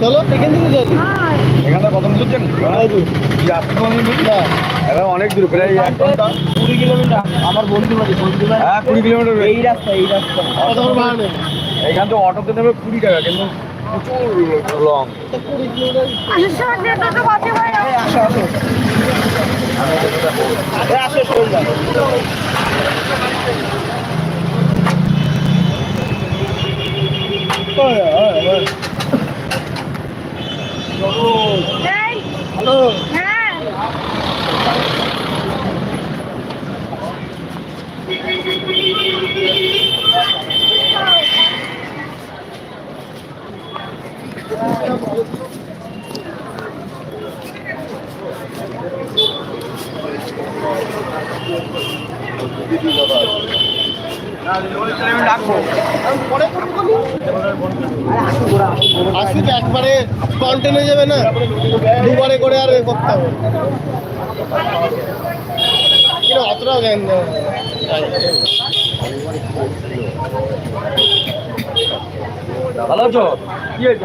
চলো এখান থেকে কত মিনিট জানি অনেক দূর প্রায় এক ঘণ্টা কুড়ি কিলোমিটার আমার বন্ধু বাড়ি বন্ধু হ্যাঁ কুড়ি কিলোমিটার এই রাস্তা। এই রাস্তা। এখান থেকে অটোতে নেবে কুড়ি টাকা কিন্তু প্রচুর লং হ্যালো আসো আসো। এই আসো সন্ধ্যা হ্যালো। আসি তো একবারে কন্টেনে যাবে না? দুবারে করে আর এ করতে হবে। অতটাও জ্ঞান ভালো আছো? কি হয়েছে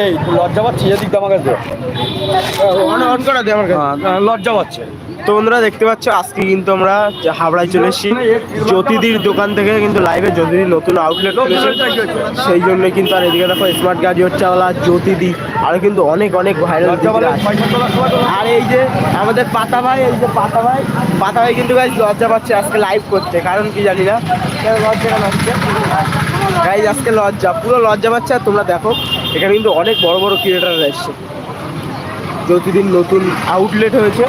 এই লজ্জা পাচ্ছি এদিক আমার কাছে? অন অন দে আমার কাছে। হ্যাঁ, লজ্জা পাচ্ছে। তো বন্ধুরা দেখতে পাচ্ছ আজকে কিন্তু আমরা হাবড়ায় চলে এসেছি। জ্যোতিদির দোকান থেকে কিন্তু লাইভে জ্যোতিদির নতুন আউটলেট খুলেছে। সেই জন্য কিন্তু আর এদিকে দেখো স্মার্ট গাড়ি হচ্ছে ওলা জ্যোতিদি আর কিন্তু অনেক অনেক ভাইরাল আর এই যে আমাদের পাতা ভাই এই যে পাতা ভাই পাতা ভাই কিন্তু গাইজ লজ্জা পাচ্ছে আজকে লাইভ করতে। কারণ কি জানি না? লজ্জা কেন গাইজ আজকে লজ্জা পুরো লজ্জা পাচ্ছে। আর তোমরা দেখো এখানে কিন্তু অনেক বড় বড় ক্রিয়েটাররা এসছে। প্রতিদিন নতুন আউটলেট হয়েছে।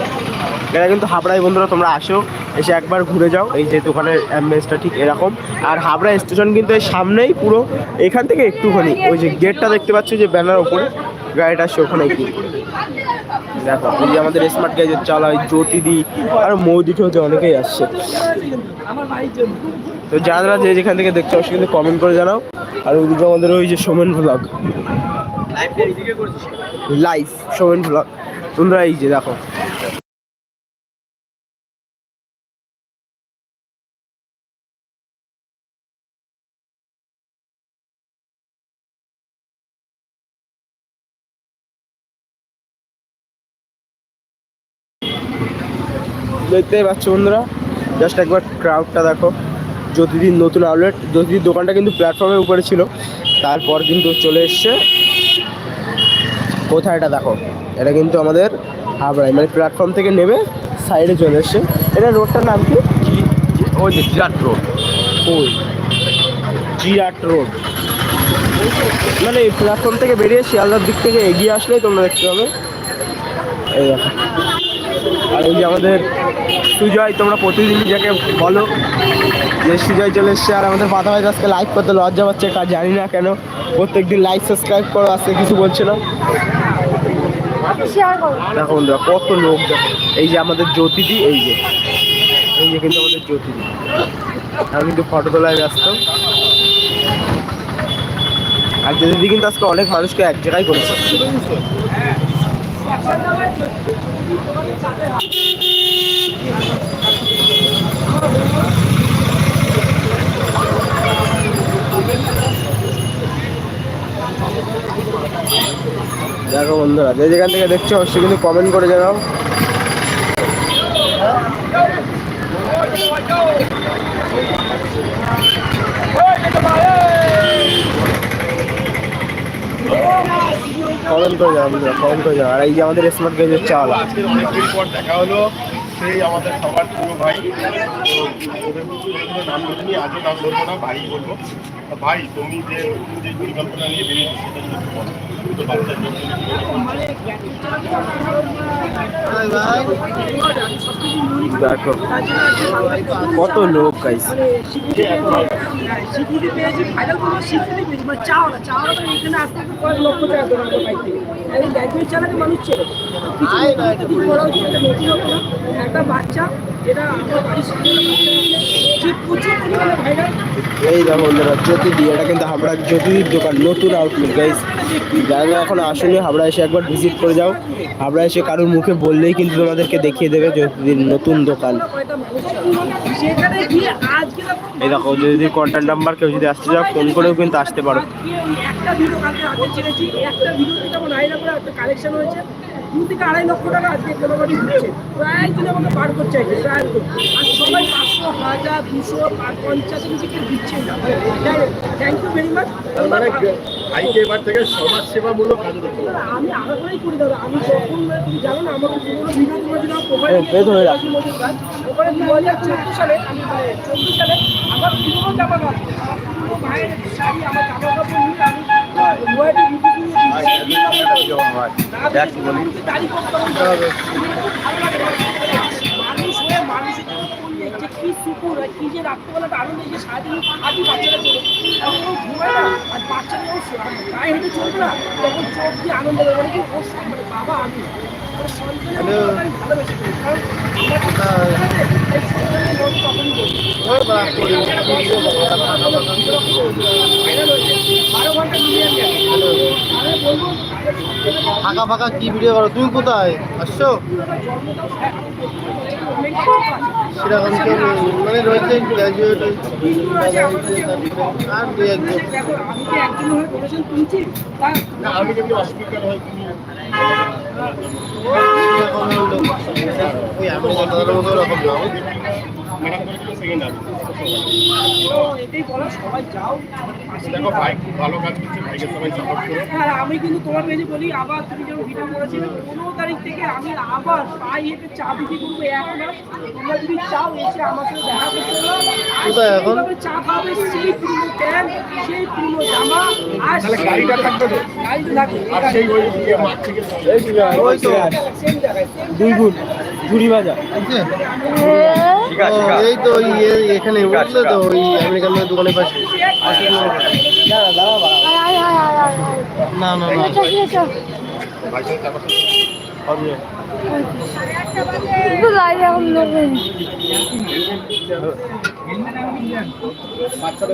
এটা কিন্তু হাবড়ায় বন্ধুরা তোমরা আসো এসে একবার ঘুরে যাও। এই যে দোকানের অ্যাম্বিয়েন্সটা ঠিক এরকম। আর হাবড়া স্টেশন কিন্তু এই সামনেই পুরো এখান থেকে একটুখানি ওই যে গেটটা দেখতে পাচ্ছ যে ব্যানার ওপরে গাড়িটা আসছে ওখানে একটু দেখো এই যে আমাদের স্মার্ট গাড়ি চালায় জ্যোতিদি আর মৌদি ঠৌদি অনেকেই আসছে। তো যারা যারা যে যেখান থেকে দেখছ অবশ্যই কিন্তু কমেন্ট করে জানাও। আর ওইদিকে আমাদের ওই যে Somen vlog live Somen vlog তোমরা এই যে দেখো দেখতেই পাচ্ছ বন্ধুরা। জাস্ট একবার ক্রাউডটা দেখো। জ্যোতিদির নতুন আউটলেট জ্যোতিদির দোকানটা কিন্তু প্ল্যাটফর্মের উপরে ছিল তারপর কিন্তু চলে এসছে। কোথায় এটা দেখো? এটা কিন্তু আমাদের হাবড়ায় মানে প্ল্যাটফর্ম থেকে নেমে সাইডে চলে এসছে। এটা রোডটার নাম কি? ওই যে জিরাট রোড ওই। জিরাট রোড মানে এই প্ল্যাটফর্ম থেকে বেরিয়ে শিয়ালদার দিক থেকে এগিয়ে আসলেই তোমরা দেখতে পাবে। এই দেখো। আর এই যে আমাদের সুজয়, তোমরা প্রতিদিন যাকে বলো যে সুজয় চলে এসছে আর আমাদের পাতা ভাই আজকে লাইভ করতে লজ্জা পাচ্ছে কাজ জানি না কেন। প্রত্যেক দিন লাইক সাবস্ক্রাইব করো, আজকে কিছু বলছে না। দেখো বন্ধুরা, কত লোক দেখো। এই যে আমাদের জ্যোতিদি, এই যে। এই যে কিন্তু আমাদের জ্যোতিদি। আমি কিন্তু ফটো তোলায় ব্যস্ত। আর জ্যোতিদি কিন্তু আজকে অনেক মানুষকে এক জায়গায় করেছে। দেখো বন্ধুরা যে যেখান থেকে দেখছ অবশ্যই কিন্তু কমেন্ট করে জানাও কমেন্ট করে যাও বন্ধুরা কমেন্ট করে যাও আর এই যে আমাদের স্মার্ট গেজের চাওয়ালা আজকের অনেকদিন পর দেখা হলো সেই আমাদের সবার প্রিয় ভাই। নাম ধরিনি আজও নাম ধরবো না ভাই বলব। ভাই তুমি যে যে পরিকল্পনা নিয়ে বেরিয়েছো বাচ্চার জন্য দেখো কত লোক গাইস স্বীকৃতি পেয়েছি ফাইনাল কোনো স্বীকৃতি পেয়েছি মানে চাওয়া না চাও না এখানে আসতে লক্ষ টাকা দেওয়া বাইক থেকে গ্র্যাজুয়েট চালাতে মানুষ ছিল। এই দেখো বন্ধুরা জ্যোতিদি এটা কিন্তু হাবড়ার জ্যোতিদির দোকান, নতুন আউটলেট গাইস যারা এখন আসলে হাবড়া এসে একবার ভিজিট করে যাও। হাবড়া এসে কারোর মুখে বললেই কিন্তু তোমাদেরকে দেখিয়ে দেবে জ্যোতিদির নতুন দোকান। এই দেখো, জ্যোতিদির কন্ট্যাক্ট নাম্বার কেউ যদি আসতে চাও ফোন করেও কিন্তু আসতে পারো। একটা ভিডিও কালকে একটা একটা কালেকশন হয়েছে দু থেকে আড়াই লক্ষ টাকা আজকে মোটামুটি দিচ্ছে। প্রায় জন আমাকে বার করছে আজকে প্রায় আর সবাই পাঁচশো হাজার দুশো পঞ্চাশ নিচে কেউ দিচ্ছে না। থ্যাংক ইউ ভেরি মাচ মানে এবার থেকে সমাজ সেবামূলক কাজে। আমি আলাদাই করি দাদা আমি যখন মানে তুমি জানো না আমার পুরোনো ভিডিও তোমার জন্য প্রোফাইল বেশ যাচ্ছে। ওখানে দু হাজার চোদ্দ সালে আমি মানে সালে আমার পুরোনো জামা কাপড় আমার পুরোনো ভাইয়ের শাড়ি আমার জামা কাপড় নিয়ে আমি কি আর যে রাত্রেবেলাটা আনন্দ যে সারাদিন আজই বাচ্চারা চলে আর বাচ্চারা চলবে না তখন চোখ দিয়ে আনন্দ লাগে মানে বাবা আমি সন্তানের ভালোবেসে। আমি ফাঁকা ফাঁকা কি ভিডিও করো তুমি কোথায়? আসছো? সেরকম মানে রয়েছে গ্র্যাজুয়েট আর দু একজন। আমি আমি যদি হয় ওই আমেরিকান দাদার মতো ওরকম না ম্যাডাম করে সেকেন্ড আসবে এটাই বলা সবাই যাও। দেখো ভাই ভালো কাজ করছে ভাইকে সবাই সাপোর্ট করো। আর আমি কিন্তু তোমার কাছে বলি আবার তুমি যখন ভিডিও করেছিলে পনেরো তারিখ থেকে আমি আবার পাই হেঁটে চা বিক্রি করব এক মাস। তোমরা যদি চাও এসে আমার সাথে দেখা করতে কোথায় এখন? চা খাবে সেই পুরনো প্যান্ট সেই পুরনো জামা আর গাড়িটা থাকবে তো? গাড়িটা থাকবে। আর সেই ওই মাঠ থেকে ওই তো। দুই গুণ ঝুড়ি ও, শিখা এই তো ওই এখানে বুঝলে তো ওই আমেরিকান দোকানের পাশে। না না না। বাচ্চাটা